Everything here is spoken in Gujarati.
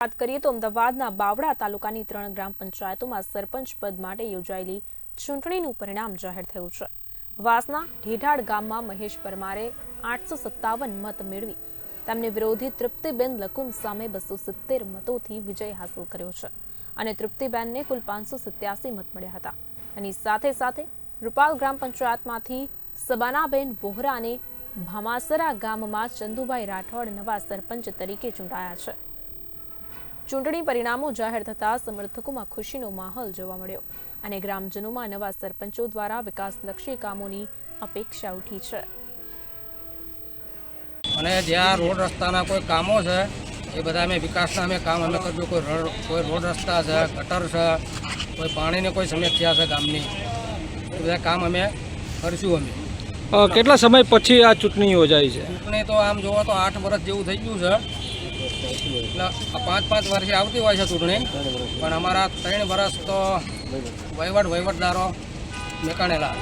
વાત કરીએ તો અમદાવાદના બાવડા તાલુકાની ત્રણ ગ્રામ પંચાયતોમાં સરપંચ પદ માટે યોજાયેલી ચૂંટણીનું પરિણામ જાહેર થયું છે. વાસના ઢેઢાડ ગામમાં મહેશ પરમારે આઠસો મત મેળવી. તેમને વિરોધી તૃપ્તિબેન લકુમ સામે બસો મતોથી વિજય હાંસલ કર્યો છે અને તૃપ્તિબેનને કુલ પાંચસો સિત્યાસી મત મળ્યા હતા. એની સાથે સાથે રૂપાલ ગ્રામ પંચાયતમાંથી સબાનાબેન વોહરા અને ભામાસરા ગામમાં ચંદુભાઈ રાઠોડ નવા સરપંચ તરીકે ચૂંટાયા છે. ચૂંટણી પરિણામો જાહેર થતા સમર્થકોમાં ખુશીનો માહોલ જોવા મળ્યો અને ગ્રામજનોમાં નવા સરપંચો દ્વારા વિકાસલક્ષી કામોની અપેક્ષા ઉઠી છે. અને જ્યાં રોડ રસ્તાના કોઈ કામો છે એ બધા અમે વિકાસના અમે કામ અમે કરજો. કોઈ કોઈ રોડ રસ્તા છે ગટર છે કોઈ પાણીની કોઈ સમસ્યા છે ગામની એ બધા કામ અમે કરીશું અમે. કેટલા સમય પછી આ ચૂંટણી યોજાઈ છે? ચૂંટણી તો આમ જોવો તો આઠ વર્ષ જેવું થઈ ગયું છે. એટલે આ પાંચ પાંચ વર્ષે આવતી હોય છે ચૂંટણી. પણ અમારા ત્રણ વર્ષ તો વહીવટ વહીવટદારો નીકળેલા